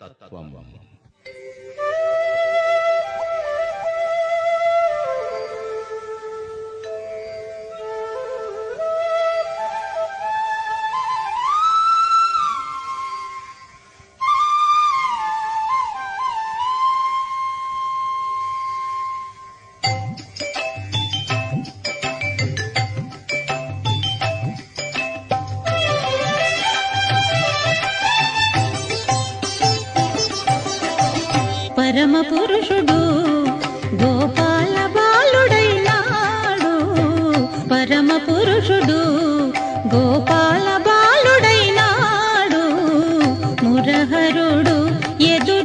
தத்துவம் పరమ పురుషుడు గోపాల బాలుడైనాడు. పరమ పురుషుడు గోపాల బాలుడైనాడు. మురహరుడు ఎదు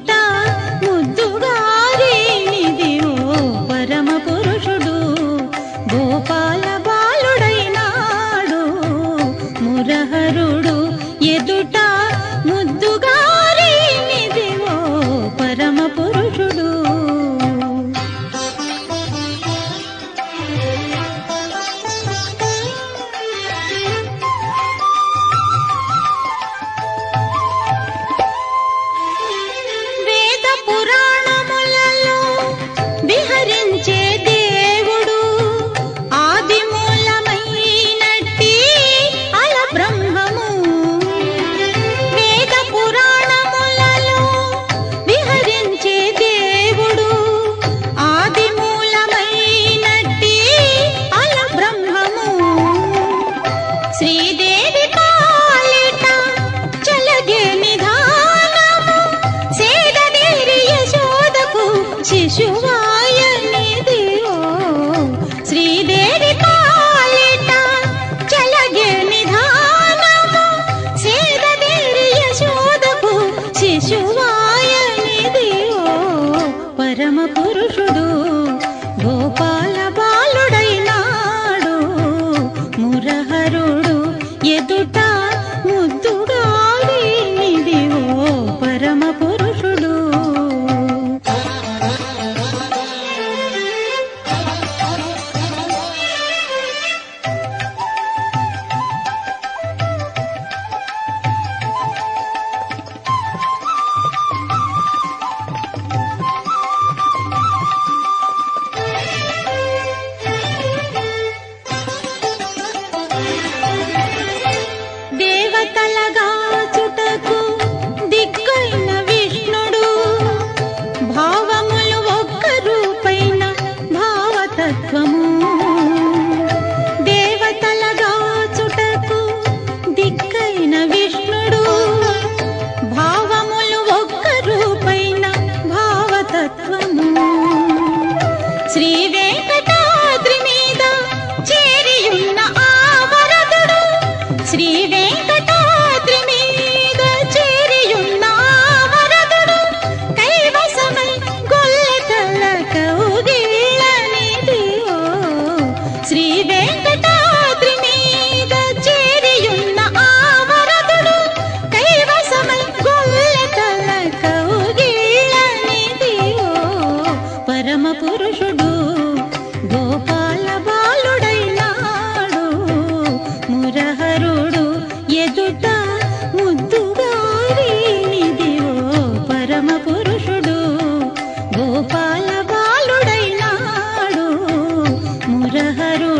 శిశువాయనిదియో శ్రీదేవి పాలిట చలగే నిధానము. సేద వీరియ శోధకు శిశువాయనిదియో పరమ పురుషుడు గోప வழக்கமோ शहरों